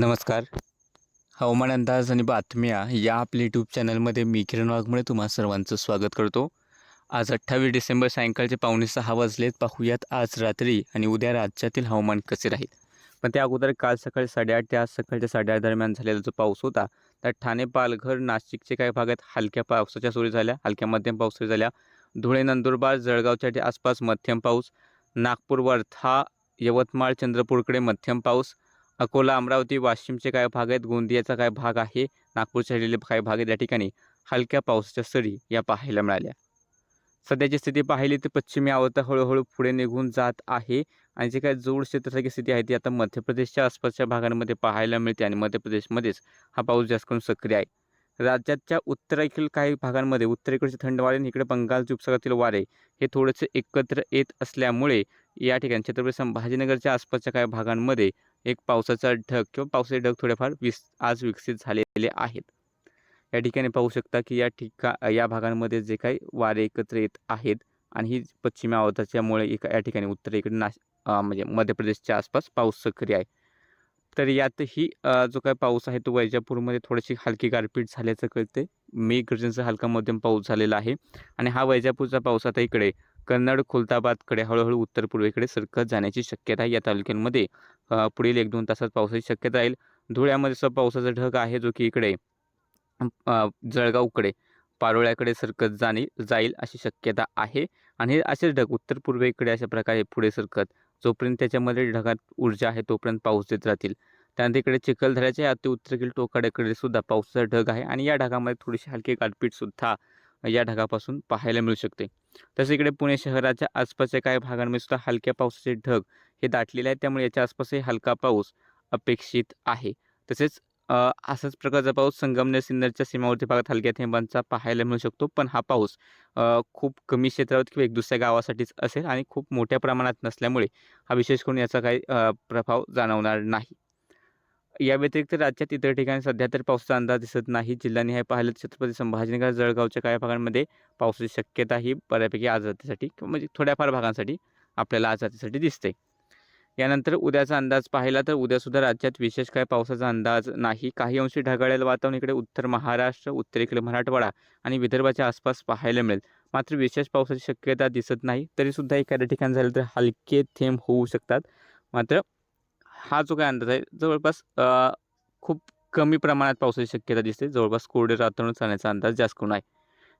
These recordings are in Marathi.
नमस्कार. हवामान अंदाज आणि बातम्या या आपल्या यूट्यूब चॅनलमध्ये मी किरण वाघमुळे तुम्हा सर्वांचं स्वागत करतो. आज अठ्ठावीस डिसेंबर सायंकाळचे पावणे सहा वाजलेत. पाहूयात आज रात्री आणि उद्या राज्यातील हवामान कसे राहील? पण त्या अगोदर काल सकाळी साडेआठ ते आज सकाळच्या साडेआठ दरम्यान झालेला जो पाऊस होता त्या ठाणे पालघर नाशिकचे काही भागात हलक्या पावसाच्या सुरू झाल्या हलक्या मध्यम पाऊस सुरू झाल्या. धुळे नंदुरबार जळगावच्या आसपास मध्यम पाऊस. नागपूर वर्धा यवतमाळ चंद्रपूरकडे मध्यम पाऊस. अकोला अमरावती वाशिमचे काही भाग आहेत? गोंदियाचा काय भाग आहे? नागपूरच्या राहिलेले काही भाग आहेत? या ठिकाणी हलक्या पावसाच्या सरी या पाहायला मिळाल्या. सध्याची स्थिती पाहिली तर पश्चिमी आवता हळूहळू पुढे निघून जात आहे आणि जे काय जोड क्षेत्रासारखी स्थिती आहे ती आता मध्य प्रदेशच्या आसपासच्या भागांमध्ये पाहायला मिळते आणि मध्य प्रदेशमध्येच हा पाऊस जास्त करून सक्रिय आहे. राज्याच्या उत्तरेकडील काही भागांमध्ये उत्तरेकडचे थंड वारे आणि इकडे बंगालच्या उपसागरातील वारे हे थोडेसे एकत्र येत असल्यामुळे या ठिकाणी छत्रपती संभाजीनगरच्या आसपासच्या काही भागांमध्ये एक पावसाचा ढग किंवा पावसाचे ढग थोडेफार विस आज विकसित झालेले आहेत. या ठिकाणी पाहू शकता की या ठिका या भागांमध्ये जे काही वारे एकत्र येत आहेत आणि ही पश्चिम आवताच्यामुळे एका या ठिकाणी उत्तरेकडे नाश म्हणजे मध्य प्रदेशच्या आसपास पाऊस सक्रिय आहे. तर यातही जो काही पाऊस आहे तो वैजापूरमध्ये थोडीशी हलकी गारपीट झाल्याचं कळते मेघगर्जनचा हलका मध्यम पाऊस झालेला आहे आणि हा वैजापूरचा पाऊस आता इकडे कन्नड खुलताबादकडे हळूहळू उत्तर पूर्वेकडे सरकत जाण्याची शक्यता या तालुक्यांमध्ये पुढील एक दोन तासात पावसाची शक्यता राहील. धुळ्यामध्ये सुद्धा पावसाचा ढग आहे जो की इकडे जळगावकडे पारोळ्याकडे सरकत जाणे जाईल अशी शक्यता आहे. आणि हे असेच ढग उत्तर पूर्वेकडे अशा प्रकारे पुढे सरकत जोपर्यंत त्याच्यामध्ये ढगात ऊर्जा आहे तोपर्यंत पाऊस देत राहतील. त्यानंतर इकडे चिखलदऱ्याच्या अति उत्तरेकडील टोकाड्याकडे सुद्धा पावसाचा ढग आहे. आणि या ढगामध्ये थोडीशी हलकी गारपीटसुद्धा या ढगापासून पाहायला मिळू शकते. तसे इकडे पुणे शहराच्या आसपासच्या काही भागांमध्ये सुद्धा हलक्या पावसाचे ढग हे दाटलेले आहेत. त्यामुळे याच्या आसपासही हलका पाऊस अपेक्षित आहे. तसेच असाच प्रकारचा पाऊस संगमनेर सिन्नरच्या सीमावर्ती भागात हलक्या थेंबांचा पाहायला मिळू शकतो. पण हा पाऊस खूप कमी क्षेत्रावर किंवा एक दुसऱ्या गावासाठीच असेल आणि खूप मोठ्या प्रमाणात नसल्यामुळे हा विशेष करून याचा काही प्रभाव जाणवणार नाही. या व्यतिरिक्त राज्यात इतर ठिकाणी सध्या तर पावसाचा अंदाज दिसत नाही. जिल्हानिहाय पाहिलं छत्रपती संभाजीनगर जळगावच्या काही भागांमध्ये पावसाची शक्यता ही बऱ्यापैकी आज रात्रीसाठी किंवा म्हणजे थोड्याफार भागांसाठी आपल्याला आज रात्रीसाठी दिसते. यानंतर उद्याचा अंदाज पाहिला तर उद्यासुद्धा राज्यात विशेष काय पावसाचा अंदाज नाही. काही अंशी ढगाळलेलं वातावरण इकडे उत्तर महाराष्ट्र उत्तरेकडे मराठवाडा आणि विदर्भाच्या आसपास पाहायला मिळेल. मात्र विशेष पावसाची शक्यता दिसत नाही. तरीसुद्धा एखाद्या ठिकाणी झालं तर हलके थेंब होऊ शकतात. मात्र हा जो काय अंदाज आहे जवळपास खूप कमी प्रमाणात पावसाची शक्यता दिसते. जवळपास कोरडे वातावरण चालण्याचा अंदाज जास्त करून आहे.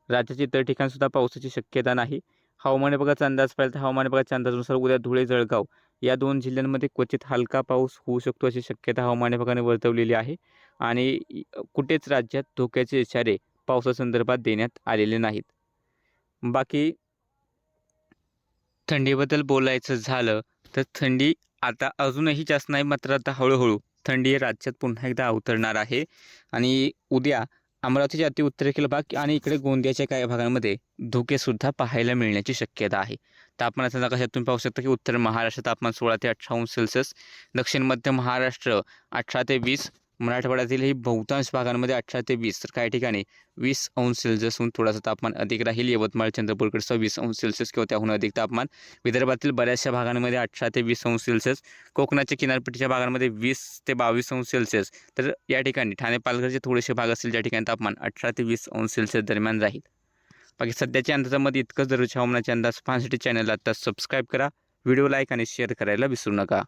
राज्याच्या इतर ठिकाणसुद्धा पावसाची शक्यता नाही. हवामान विभागाचा अंदाज पाहिला तर हवामान विभागाच्या अंदाजानुसार उद्या धुळे जळगाव या दोन जिल्ह्यांमध्ये क्वचित हलका पाऊस होऊ शकतो अशी शक्यता हवामान विभागाने वर्तवलेली आहे. आणि कुठेच राज्यात धोक्याचे इशारे पावसासंदर्भात देण्यात आलेले नाहीत. बाकी थंडीबद्दल बोलायचं झालं तर थंडी आता अजूनही जास्त नाही मात्र आता हळूहळू थंडी राज्यात पुन्हा एकदा अवतरणार आहे. आणि उद्या अमरावतीच्या अतिउत्तरेकडील भाग आणि इकडे गोंदियाच्या काही भागांमध्ये धुकेसुद्धा पाहायला मिळण्याची शक्यता आहे. तापमानाचा नकाशात तुम्ही पाहू शकता की उत्तर महाराष्ट्र तापमान सोळा ते अठरा अंश सेल्सिअस दक्षिण मध्य महाराष्ट्र अठरा ते वीस मराठवाड्यातील ही बहुतांश भागांमध्ये अठरा ते वीस तर काही ठिकाणी वीस अंश सेल्सिअसहून थोडासा तापमान अधिक राहील. यवतमाळ चंद्रपूरकडचं वीस अंश सेल्सिअस किंवा त्याहून अधिक तापमान. विदर्भातील बऱ्याचशा भागांमध्ये अठरा ते वीस अंश सेल्सिअस. कोकणाच्या किनारपट्टीच्या भागांमध्ये वीस ते बावीस अंश सेल्सिअस. तर या ठिकाणी ठाणे पालघरचे थोडेसे भाग असतील ज्या ठिकाणी तापमान अठरा ते वीस अंश सेल्सिअस दरम्यान राहील. बाकी सध्याच्या अंदाजामध्ये इतकंच दररोजच्या हवामानाचे अंदाज पाहण्यासाठी चॅनलला आता सबस्क्राईब करा. व्हिडिओ लाईक आणि शेअर करायला विसरू नका.